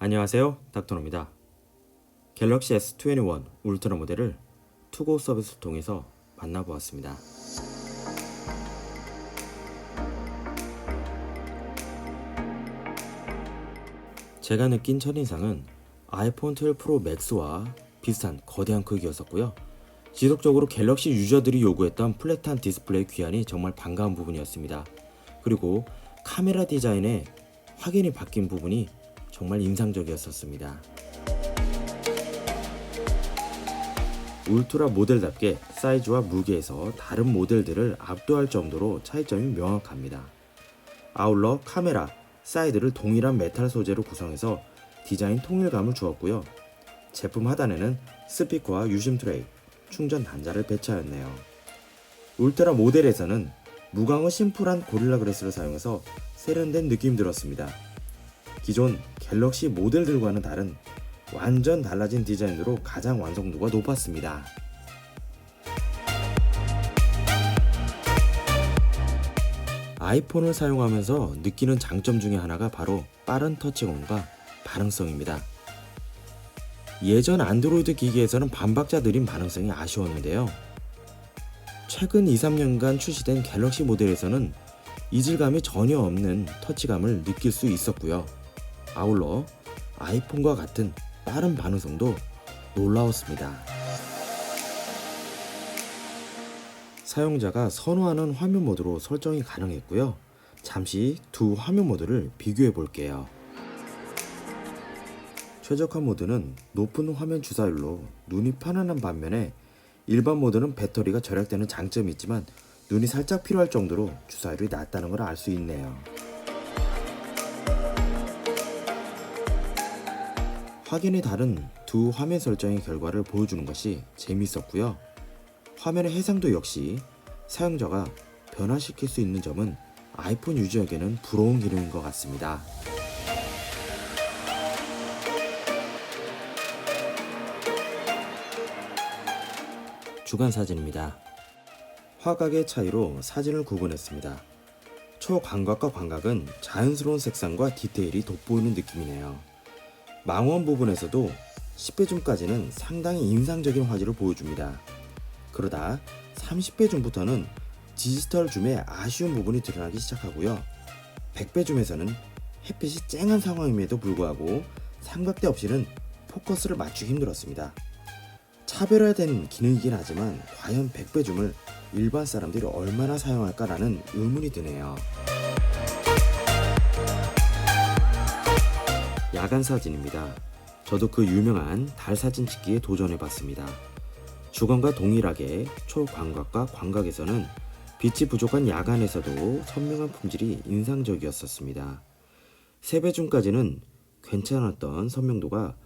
안녕하세요. 닥터노입니다. 갤럭시 S21 울트라 모델을 투고 서비스를 통해서 만나보았습니다. 제가 느낀 첫인상은 아이폰 12 프로 맥스와 비슷한 거대한 크기였었고요. 지속적으로 갤럭시 유저들이 요구했던 플랫한 디스플레이 귀환이 정말 반가운 부분이었습니다. 그리고 카메라 디자인의 확연히 바뀐 부분이 정말 인상적이었었습니다. 울트라 모델답게 사이즈와 무게에서 다른 모델들을 압도할 정도로 차이점이 명확합니다. 아울러 카메라, 사이드를 동일한 메탈 소재로 구성해서 디자인 통일감을 주었고요. 제품 하단에는 스피커와 유심 트레이, 충전 단자를 배치하였네요. 울트라 모델에서는 무광의 심플한 고릴라 그래스를 사용해서 세련된 느낌 들었습니다. 기존 갤럭시 모델들과는 다른 완전 달라진 디자인으로 가장 완성도가 높았습니다. 아이폰을 사용하면서 느끼는 장점 중에 하나가 바로 빠른 터치감과 반응성입니다. 예전 안드로이드 기기에서는 반박자 느린 반응성이 아쉬웠는데요. 최근 2, 3년간 출시된 갤럭시 모델에서는 이질감이 전혀 없는 터치감을 느낄 수 있었고요. 아울러 아이폰과 같은 빠른 반응성도 놀라웠습니다. 사용자가 선호하는 화면 모드로 설정이 가능했고요. 잠시 두 화면 모드를 비교해 볼게요. 최적화 모드는 높은 화면 주사율로 눈이 편안한 반면에 일반 모드는 배터리가 절약되는 장점이 있지만 눈이 살짝 필요할 정도로 주사율이 낮다는 걸 알 수 있네요. 확연히 다른 두 화면 설정의 결과를 보여주는 것이 재미있었고요. 화면의 해상도 역시 사용자가 변화시킬 수 있는 점은 아이폰 유저에게는 부러운 기능인 것 같습니다. 주간 사진입니다. 화각의 차이로 사진을 구분했습니다. 초광각과 광각은 자연스러운 색상과 디테일이 돋보이는 느낌이네요. 망원 부분에서도 10배 줌까지는 상당히 인상적인 화질을 보여줍니다. 그러다 30배 줌부터는 디지털 줌의 아쉬운 부분이 드러나기 시작하고요. 100배 줌에서는 햇빛이 쨍한 상황임에도 불구하고 삼각대 없이는 포커스를 맞추기 힘들었습니다. 차별화된 기능이긴 하지만 과연 100배 줌을 일반 사람들이 얼마나 사용할까라는 의문이 드네요. 야간 사진입니다. 저도 그 유명한 달 사진 찍기에 도전해 봤습니다. 주광과 동일하게 초광각과 광각에서는 빛이 부족한 야간에서도 선명한 품질이 인상적이었었습니다. 3배 줌까지는 괜찮았던 선명도가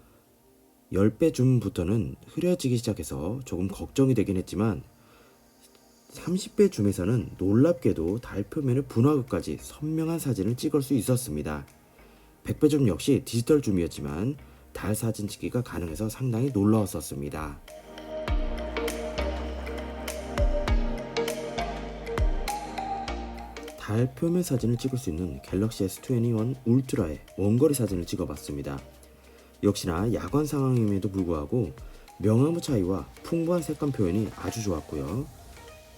10배 줌부터는 흐려지기 시작해서 조금 걱정이 되긴 했지만 30배 줌에서는 놀랍게도 달 표면의 분화구까지 선명한 사진을 찍을 수 있었습니다. 100배 줌 역시 디지털 줌이었지만 달 사진 찍기가 가능해서 상당히 놀라웠었습니다. 달 표면 사진을 찍을 수 있는 갤럭시 S21 울트라의 원거리 사진을 찍어봤습니다. 역시나 야간 상황임에도 불구하고 명암의 차이와 풍부한 색감 표현이 아주 좋았고요.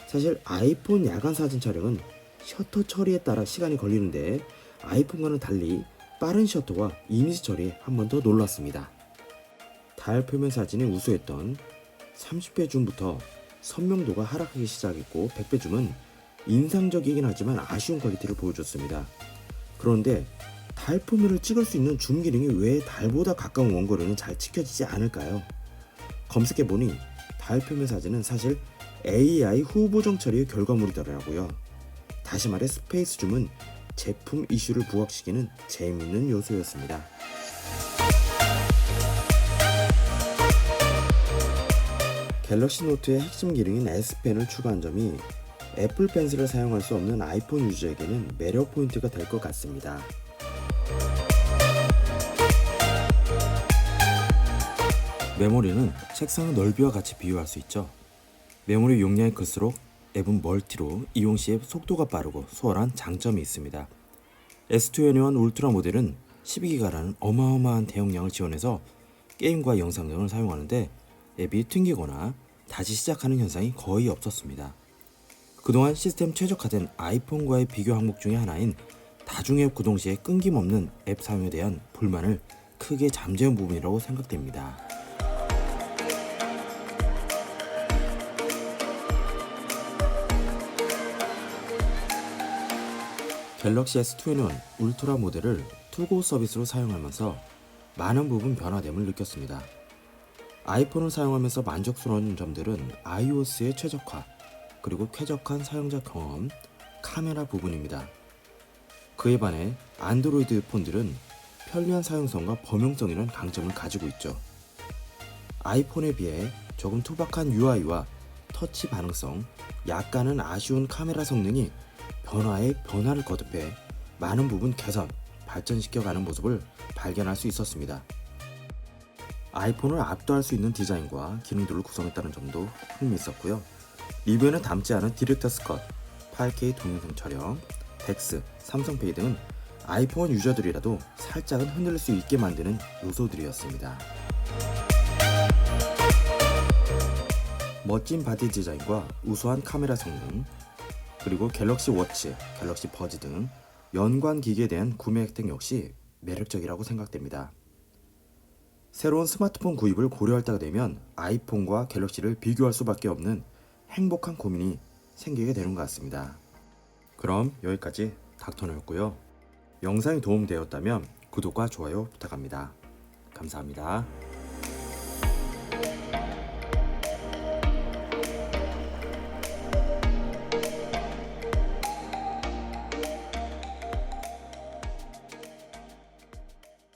사실 아이폰 야간 사진 촬영은 셔터 처리에 따라 시간이 걸리는데 아이폰과는 달리 빠른 셔터와 이미지 처리에 한 번 더 놀랐습니다. 달 표면 사진이 우수했던 30배 줌부터 선명도가 하락하기 시작했고 100배 줌은 인상적이긴 하지만 아쉬운 퀄리티를 보여줬습니다. 그런데 달 표면을 찍을 수 있는 줌 기능이 왜 달보다 가까운 원거리는 잘 찍혀지지 않을까요? 검색해보니 달 표면 사진은 사실 AI 후보정 처리의 결과물이더라고요. 다시 말해 스페이스 줌은 제품 이슈를 부각시키는 재미있는 요소였습니다. 갤럭시 노트의 핵심 기능인 S펜을 추가한 점이 애플 펜슬을 사용할 수 없는 아이폰 유저에게는 매력 포인트가 될 것 같습니다. 메모리는 책상의 넓이와 같이 비유할 수 있죠. 메모리 용량이 클수록 앱은 멀티로 이용 시에 속도가 빠르고 수월한 장점이 있습니다. S21 울트라 모델은 12기가라는 어마어마한 대용량을 지원해서 게임과 영상 등을 사용하는데 앱이 튕기거나 다시 시작하는 현상이 거의 없었습니다. 그동안 시스템 최적화된 아이폰과의 비교 항목 중의 하나인 다중앱 구동 시에 끊김없는 앱 사용에 대한 불만을 크게 잠재운 부분이라고 생각됩니다. 갤럭시 S21 울트라 모델을 투고 서비스로 사용하면서 많은 부분 변화됨을 느꼈습니다. 아이폰을 사용하면서 만족스러운 점들은 iOS의 최적화, 그리고 쾌적한 사용자 경험, 카메라 부분입니다. 그에 반해 안드로이드 폰들은 편리한 사용성과 범용성이라는 강점을 가지고 있죠. 아이폰에 비해 조금 투박한 UI와 터치 반응성, 약간은 아쉬운 카메라 성능이 변화에 변화를 거듭해 많은 부분 개선, 발전시켜가는 모습을 발견할 수 있었습니다. 아이폰을 압도할 수 있는 디자인과 기능들을 구성했다는 점도 흥미있었고요. 리뷰에는 담지 않은 디렉터스 컷, 8K 동영상 촬영, 덱스, 삼성페이 등은 아이폰 유저들이라도 살짝은 흔들릴 수 있게 만드는 요소들이었습니다. 멋진 바디 디자인과 우수한 카메라 성능, 그리고 갤럭시 워치, 갤럭시 버즈 등 연관 기기에 대한 구매 혜택 역시 매력적이라고 생각됩니다. 새로운 스마트폰 구입을 고려할 때가 되면 아이폰과 갤럭시를 비교할 수밖에 없는 행복한 고민이 생기게 되는 것 같습니다. 그럼 여기까지 닥터너였고요. 영상이 도움되었다면 구독과 좋아요 부탁합니다. 감사합니다.